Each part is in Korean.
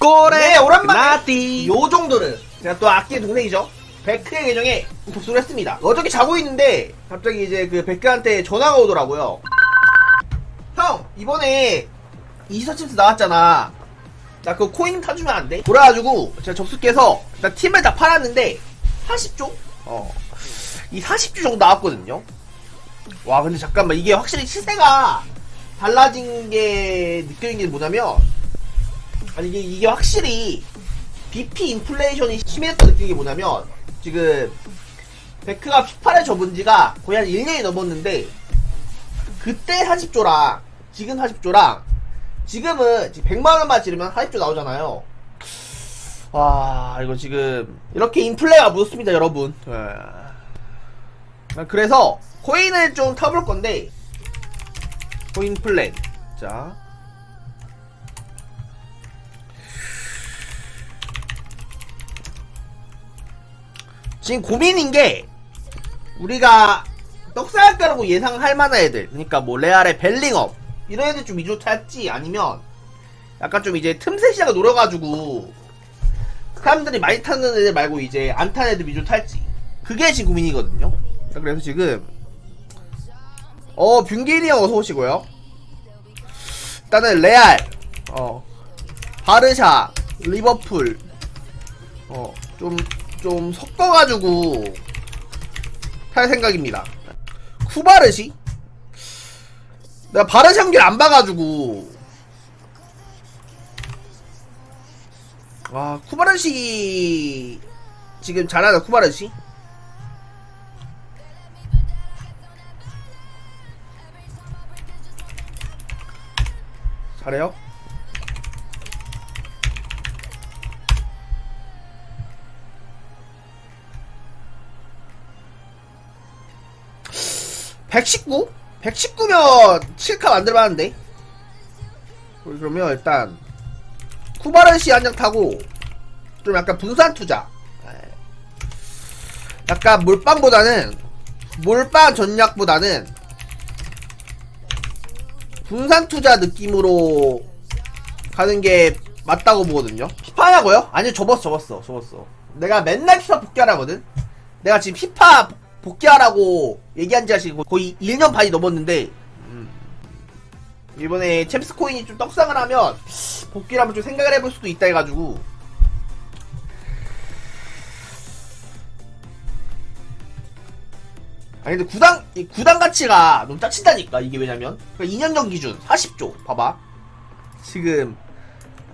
꼬레 네, 오랜만에 나띠 요 정도는 제가 또 아끼는 동생이죠. 베크의 계정에 접속을 했습니다. 어저께 자고 있는데 갑자기 이제 그 베크한테 전화가 오더라고요. 형 이번에 이서칩스 나왔잖아. 나그 코인 타주면 안 돼? 그래가지고 제가 접속해서 일단 팀을 다 팔았는데 40조? 어. 이 40조 정도 나왔거든요. 와 근데 잠깐만 이게 확실히 시세가 달라진 게 느껴진 게 뭐냐면 아니 이게, 이게 확실히 BP 인플레이션이 심했던 느낀 게 뭐냐면 지금 베크가 피파를 접은 지가 거의 한 1년이 넘었는데 그때 40조랑 지금 40조랑 지금은 지금 100만원만 지르면 40조 나오잖아요. 와 이거 지금 이렇게 인플레가 묻었습니다 여러분. 예. 그래서 코인을 좀 타볼 건데 코인 플랜 자 지금 고민인 게 우리가 떡살 거라고 예상할 만한 애들 그러니까 뭐 레알의 벨링업 이런 애들 좀 위주로 탈지 아니면 약간 좀 이제 틈새 시장을 노려가지고 사람들이 많이 타는 애들 말고 이제 안 타는 애들 위주로 탈지. 그게 지금 고민이거든요. 그래서 지금 어 뷰기니 형 어서 오시고요. 일단은 레알 어 바르샤 리버풀 어좀 좀 섞어가지고 탈 생각입니다. 쿠바르시? 내가 바르시 경기를 안 봐가지고 와 쿠바르시 지금 잘하나 쿠바르시? 잘해요? (119) 119면 7카 만들어봤는데 그러면 일단 쿠바르시 한장 타고 좀 약간 분산 투자 예. 약간 몰빵보다는 몰빵 전략보다는 분산 투자 느낌으로 가는 게 맞다고 보거든요. 피파냐고요? 아니 접었어, 접었어, 접었어. 내가 맨날 피파 복귀하라거든. 내가 지금 피파 복귀하라고 얘기한 지가 지금 거의 1년 반이 넘었는데 음, 이번에 챔스 코인이 좀 떡상을 하면 복귀를 한번 좀 생각을 해볼 수도 있다 해가지고. 아니 근데 이 구당 가치가 너무 짜친다니까 이게 왜냐면. 그러니까 2년 전 기준 40조 봐봐. 지금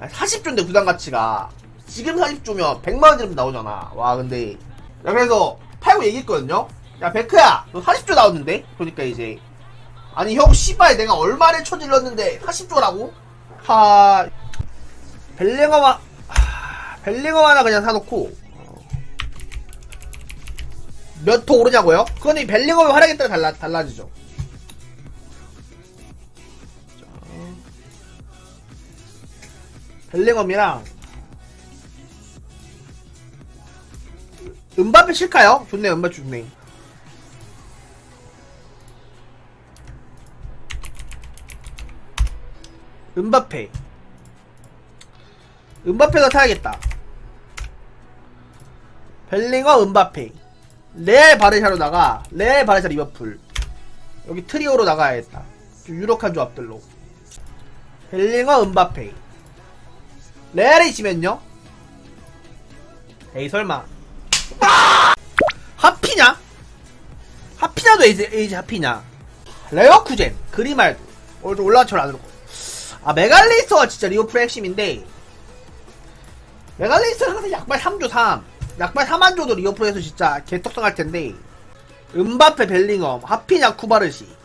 40조인데 구당 가치가. 지금 40조면 100만원 들으면 나오잖아. 와 근데. 야 그래서 팔고 얘기했거든요 야 베크야 너 40조 나왔는데 그러니까 이제 아니 형 씨발 내가 얼마를 쳐질렀는데 40조라고 하 벨링어만 하... 벨링어 하나 그냥 사놓고 몇호 오르냐고요? 그건 이 벨링엄의 활약에 따라 달라, 달라지죠. 자. 벨링엄이랑 은바페 칠까요? 좋네, 은바페 좋네. 은바페. 은바페가 타야겠다. 벨링어, 은바페. 레알 바르샤로다가 레알 바르샤 리버풀 여기 트리오로 나가야겠다 좀 유력한 조합들로 벨링어 은바페 레알이 지면요 에이 설마 하피냐? 하피냐도 에이지, 에이지 하피냐? 레어쿠젠 그리말도 오늘 좀 올라왔죠 안 그렇고 아 메갈리스터가 진짜 리버풀 핵심인데 메갈리스터 항상 약발 3조 3 약발 4만 줘도 리오프에서 진짜 개떡상할 텐데 은바페 벨링엄 하피냐 쿠바르시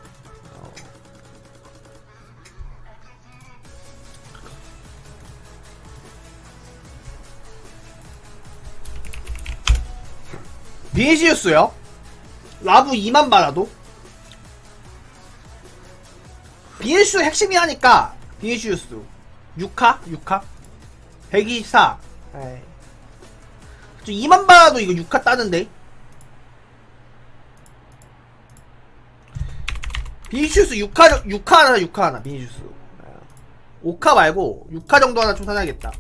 비니시우스요? 라부 2만 받아도? 비니시우스 핵심이 하니까 비니시우스 6카? 6카? 124 에이. 2만 받아도 이거 6카 따는데 비니슈스 6카 6카 하나 6카 하나 비니슈스 5카 말고 6카 정도 하나 좀 사놔야겠다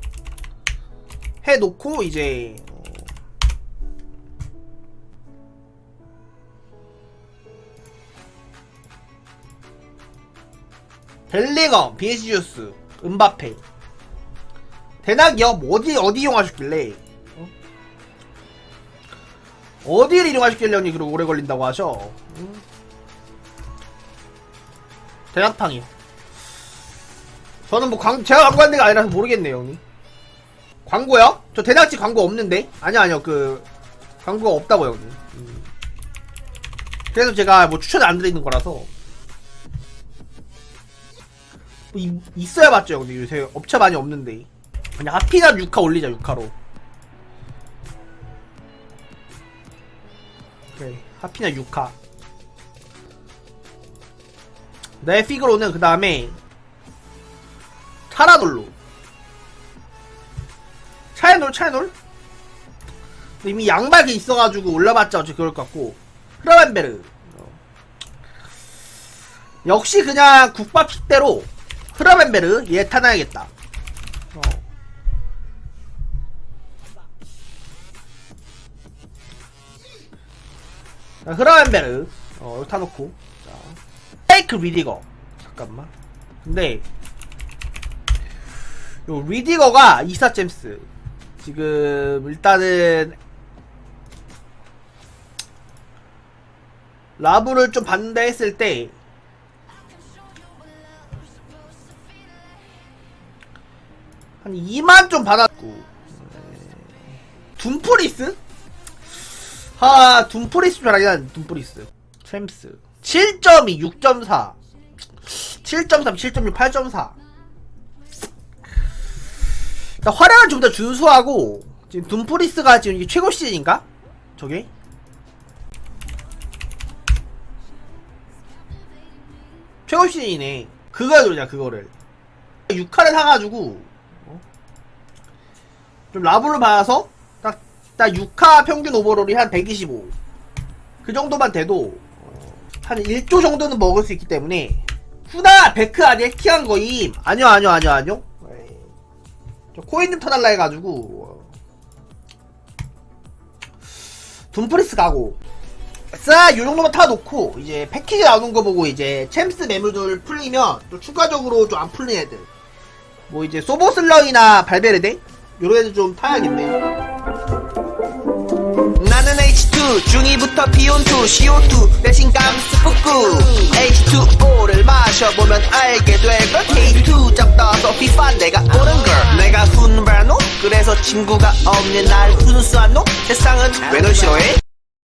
해놓고 이제 벨링엄, 비에시주스, 은바페 대낙이요? 뭐 어디 어디 이용하셨길래? 어? 어디를 이용하셨길래 언니 그렇게 오래 걸린다고 하셔? 음? 대낙팡이요. 저는 뭐 광, 제가 광고한 데가 아니라서 모르겠네요, 형님. 광고요? 저 대낙지 광고 없는데? 아니요, 아니요, 그, 광고가 없다고요, 형님. 음. 그래서 제가 뭐 추천 안 드리는 거라서. 뭐 이- 있어야 맞죠, 형님. 요새 업체 많이 없는데. 그냥 하피나 6카 올리자, 6카로. 그래, 하피나 6카. 내 피그로는 그 다음에 차라놀로 차야놀 차야놀 이미 양발이 있어가지고 올라봤자 어차피 그럴 것 같고 흐라벤베르 어. 역시 그냥 국밥 식대로 흐라벤베르 얘 타놔야겠다 어. 자, 흐라벤베르 어 타놓고 자. 페이크 리디거 잠깐만 근데 요 리디거가 이사 잼스 지금 일단은 라브를 좀 받는다 했을 때 한 2만 좀 받았고 둠프리스? 아 둠프리스 줄 알긴 둠프리스 챔스 7.2 6.4 7.3 7.6 8.4 일단 활약은 좀더 준수하고 지금 둠프리스가 지금 이게 최고 시즌인가? 저게? 최고 시즌이네 그거야 그러냐 그거를 6카를 사가지고 어? 좀 라브를 봐서 딱, 딱 6카 평균 오버롤이 한 125. 그 정도만 돼도 어, 한 1조 정도는 먹을 수 있기 때문에 후나 베크 아니 해킹한 거임 아니요 아니요 아니요 아니요 저 코인 좀 터달라 해가지고 어. 둠프리스 가고 싸, 요 정도만 타놓고, 이제, 패키지 나오는 거 보고, 이제, 챔스 매물들 풀리면, 또 추가적으로 좀 안 풀린 애들. 뭐, 이제, 소보슬렁이나 발베르데? 요런 애들 좀 타야겠네. 나는 H2 중이부터 비온2 CO2 대신 감스프구 H2O를 마셔보면 알게 될걸 K2 잡다서 FIFA 내가 옳은 걸. 내가 훈바노? 그래서 친구가 없는 날 훈수한 놈 세상은 왜 널 싫어해